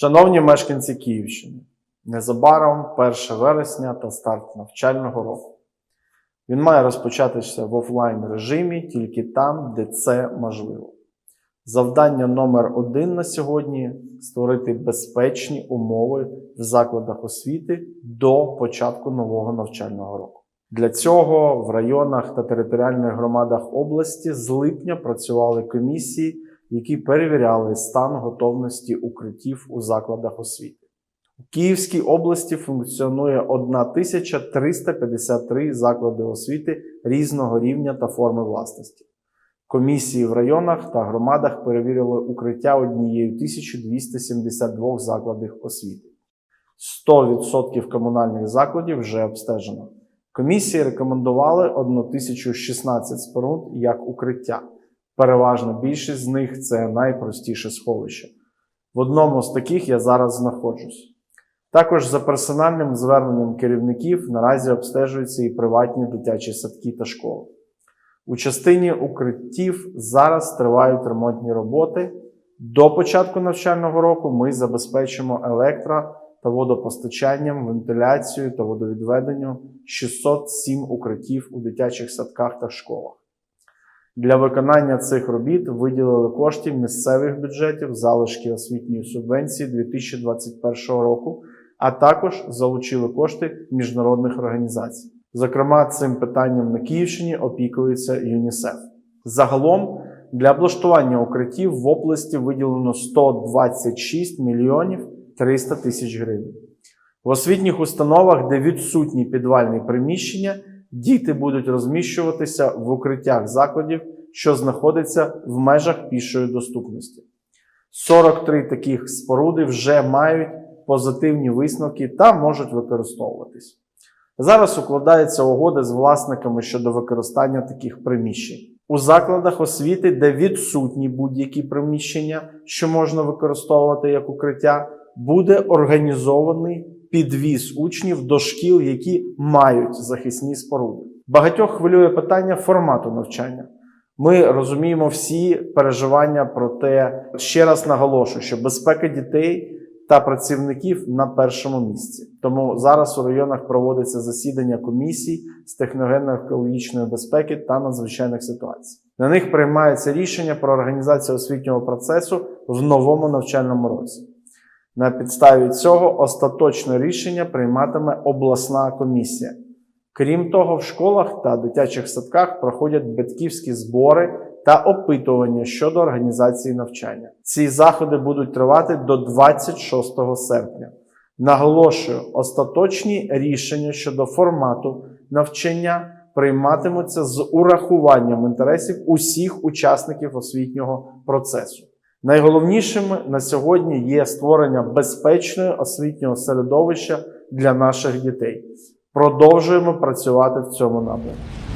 Шановні мешканці Київщини, незабаром 1 вересня та старт навчального року. Він має розпочатися в офлайн режимі тільки там, де це можливо. Завдання номер один на сьогодні створити безпечні умови в закладах освіти до початку нового навчального року. Для цього в районах та територіальних громадах області з липня працювали комісії, які перевіряли стан готовності укриттів у закладах освіти. У Київській області функціонує 1353 заклади освіти різного рівня та форми власності. Комісії в районах та громадах перевірили укриття однією 1272 закладів освіти. 100% комунальних закладів вже обстежено. Комісії рекомендували 1016 споруд як укриття. Переважна більшість з них це найпростіше сховище. В одному з таких я зараз знаходжусь. Також за персональним зверненням керівників наразі обстежуються і приватні дитячі садки та школи. У частині укриттів зараз тривають ремонтні роботи. До початку навчального року ми забезпечимо електро та водопостачанням, вентиляцією та водовідведенням 607 укриттів у дитячих садках та школах. Для виконання цих робіт виділили кошти місцевих бюджетів, залишки освітньої субвенції 2021 року, а також залучили кошти міжнародних організацій. Зокрема, цим питанням на Київщині опікується ЮНІСЕФ. Загалом для облаштування укриттів в області виділено 126 мільйонів 300 тисяч гривень. В освітніх установах, де відсутні підвальні приміщення, діти будуть розміщуватися в укриттях закладів, що знаходяться в межах пішої доступності. 43 таких споруди вже мають позитивні висновки та можуть використовуватись. Зараз укладаються угоди з власниками щодо використання таких приміщень. У закладах освіти, де відсутні будь-які приміщення, що можна використовувати як укриття, буде організований підвіз учнів до шкіл, які мають захисні споруди. Багатьох хвилює питання формату навчання. Ми розуміємо всі переживання про те, ще раз наголошую, що безпека дітей та працівників на першому місці. Тому зараз у районах проводиться засідання комісій з техногенно-екологічної безпеки та надзвичайних ситуацій. На них приймається рішення про організацію освітнього процесу в новому навчальному році. На підставі цього остаточне рішення прийматиме обласна комісія. Крім того, в школах та дитячих садках проходять батьківські збори та опитування щодо організації навчання. Ці заходи будуть тривати до 26 серпня. Наголошую, остаточні рішення щодо формату навчання прийматимуться з урахуванням інтересів усіх учасників освітнього процесу. Найголовнішими на сьогодні є створення безпечного освітнього середовища для наших дітей. Продовжуємо працювати в цьому напрямку.